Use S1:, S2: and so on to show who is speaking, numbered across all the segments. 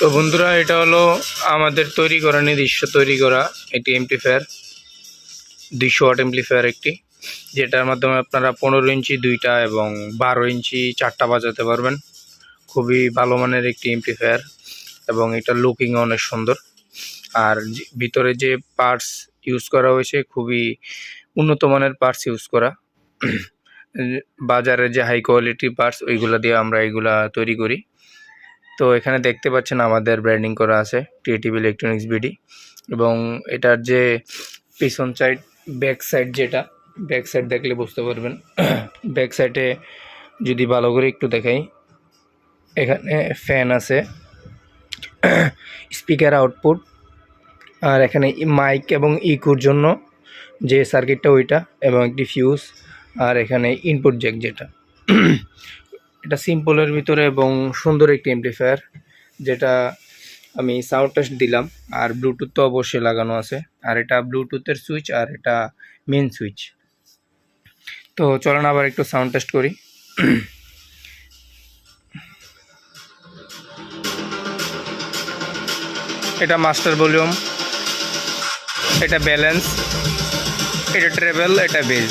S1: তো বন্ধুরা, এটা হলো আমাদের তৈরি করা নির্দিষ্ট তৈরি করা এটি এমপ্লিফায়ার দুইশো আট এমপ্লিফায়ার একটি। যেটার মাধ্যমে আপনারা পনেরো ইঞ্চি দুইটা এবং বারো ইঞ্চি চারটা বাজাতে পারবেন। খুবই ভালো মানের একটি এমপ্লিফায়ার এবং এটা লুকিং অনেক সুন্দর। আর ভিতরে যে পার্টস ইউজ করা হয়েছে, খুবই উন্নত মানের পার্টস ইউজ করা। বাজারে যে হাই কোয়ালিটি পার্টস ওইগুলো দিয়ে আমরা এগুলা তৈরি করি। তো এখানে দেখতে পাচ্ছেন আমাদের ব্র্যান্ডিং করা আছে ক্রিয়েটিভ ইলেকট্রনিক্স বিডি এবং এটার যে পিছন সাইড ব্যাক সাইড যেটা ব্যাক সাইড দেখলে বুঝতে পারবেন। ব্যাক সাইডে যদি ভালো করে একটু দেখাই, এখানে ফ্যান আছে স্পিকার আউটপুট আর এখানে মাইক এবং ইকুর জন্য যে সার্কিটটা ওইটা এবং একটি ফিউজ আর এখানে ইনপুট জ্যাক যেটা। এটা সিম্পলের ভিতরে এবং সুন্দর একটি এমপ্লিফায়ার যেটা আমি সাউন্ড টেস্ট দিলাম, আর ব্লুটুথ তো অবশ্যই লাগানো আছে। আর এটা ব্লুটুথের সুইচ আর এটা মেন সুইচ তো চলেন আবার একটু সাউন্ড টেস্ট করি। এটা মাস্টার ভলিউম এটা ব্যালেন্স এটা ট্রেভেল এটা বেজ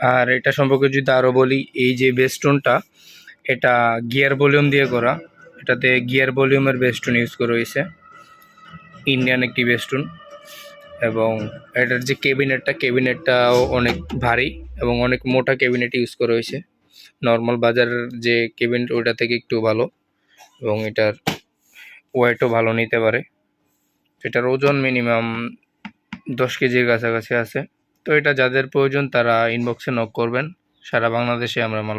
S1: আর এটা সম্পর্কে যদি আরও বলি, এই যে বেস্টনটা এটা গিয়ার ভলিউম দিয়ে করা। এটাতে গিয়ার ভলিউমের বেস্টন ইউজ করা হয়েছে। ইন্ডিয়ান একটি বেস্টন এবং এটার যে ক্যাবিনেটটা ক্যাবিনেটটাও অনেক ভারী এবং অনেক মোটা ক্যাবিনেট ইউজ করা হয়েছে। নর্মাল বাজারের যে ক্যাবিনেট ওইটা থেকে একটু ভালো এবং এটার ওয়েটও ভালো নিতে পারে। এটার ওজন মিনিমাম দশ কেজির কাছাকাছি আছে। তো এটা যাদের প্রয়োজন তারা ইনবক্সে নক করবেন। সারা বাংলাদেশে আমরা মাল